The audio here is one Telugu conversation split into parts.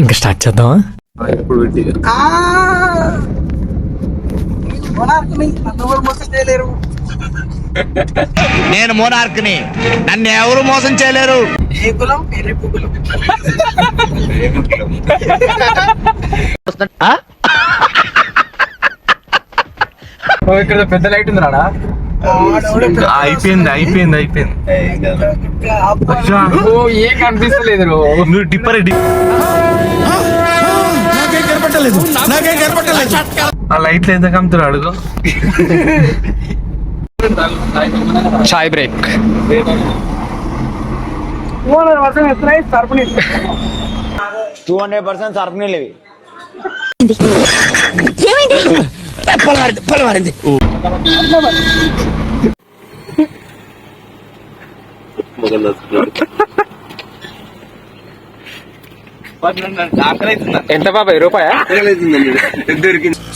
ఇంకా స్టార్ట్ చేద్దామా? ఇప్పుడు పెట్టి నేను మోనార్క్ని. నన్ను ఎవరు మోసం చేయలేరు? ఇక్కడ పెద్ద లైట్ ఉంది రాడా అయిపోయింది అయిపోయింది అయిపోయింది ఓ ఏం కనిపిస్తలేదు నువ్వు డిప్పర్ ఆ లైట్లు ఎంత కమ్ముతారు అడుగు. Chai break two hundred percent surf ఎంత బాబాయ్ రూపాయా?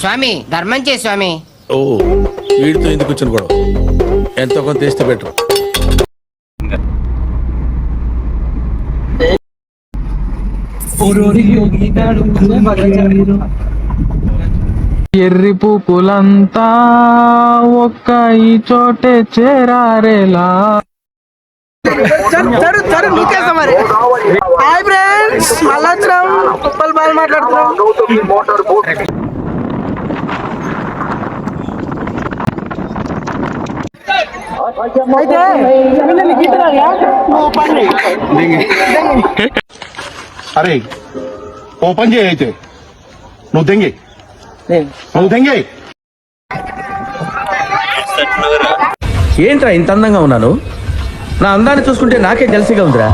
స్వామి ధర్మం చే స్వామి. ఓ వీడితో ఎందుకు వచ్చిన గొడవ? ఎంతో కొంత తెస్తే బెటర్. ఎర్రి పూపులంతా ఒక్క ఈ చోటే చేరారేలా. చరు చరు నీకేస్తా మరి. హాయ్ ఫ్రెండ్స్ మళ్ళా వచ్చినాం. ఉప్పల్ బాల్ మాట్లాడుతున్నాం. అయితే అరే ఓపెన్ చేయి అయితే. నువ్వు దెంగి. నువ్వు దెంగి. ఏంట్రా ఇంత అందంగా ఉన్నాను? నా అందాన్ని చూసుకుంటే నాకే జలసిగా ఉందిరా.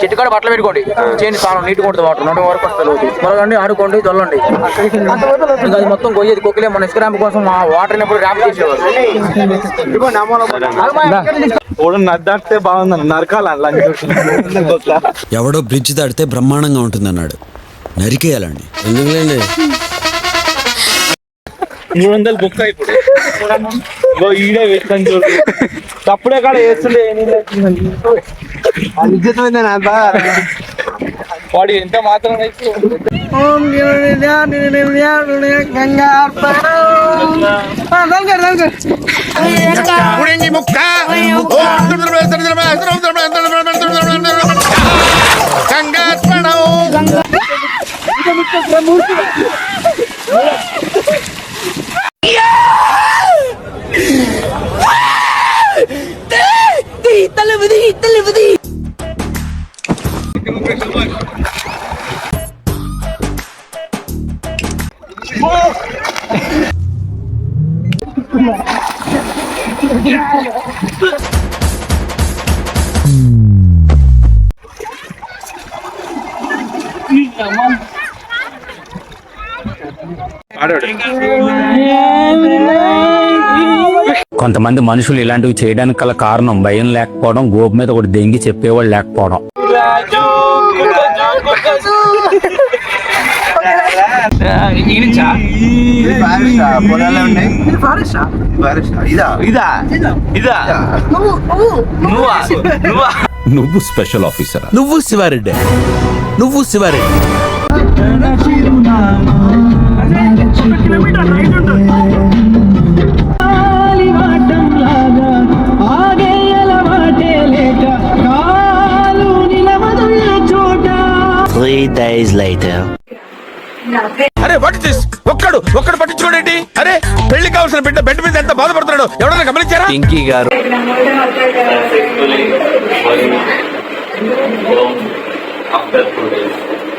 చెట్టుకాడ బట్టలు పెట్టుకోండి. చేయండి స్నానం నీటి కొడుతుంది వాటర్ నోటి వరకు వస్తుంది త్వరగండి ఆడుకోండి చల్లండి. ఇంకా అది మొత్తం గొయ్యేది కొక్కిలే మన ఇసుక ర్యాంప్ కోసం ఆ వాటర్ అయినప్పుడు ర్యాంప్ చేసేవారు నరకాల ఎవడో బ్రిడ్జ్ దాటితే బ్రహ్మాండంగా ఉంటుందన్నాడు. నరికేయాలండి. ఎందుకులేండి? మూడు వందలు బుక్ అయిపోయి ఈడే వేస్తాను చూడు తప్పుడే కాడ వేస్తుండే వాడు ఎంత మాత్రం ఓం నిరునిదా నిరునిదా కొంతమంది మనుషులు ఇలాంటివి చేయడానికి గల కారణం భయం లేకపోవడం గోపు మీద ఒకటి దెంగి చెప్పేవాళ్ళు లేకపోవడం. నువ్వు నువ్వు నువ్వా నువ్వా? నువ్వు? Special officer? నువ్వు శివారెడ్డి. నువ్వు శివారెడ్డి. డేస్ లైటర్ అరే వాట్ దిస్ ఒక్కడు ఒక్కడు పట్టించుకోండి అరే పెళ్ళి కావాల్సిన బిడ్డ బెడ్ మీద ఎంత బాధపడుతున్నాడు? ఎవరైనా గమనించారా? ఇంకీ గారు. Days.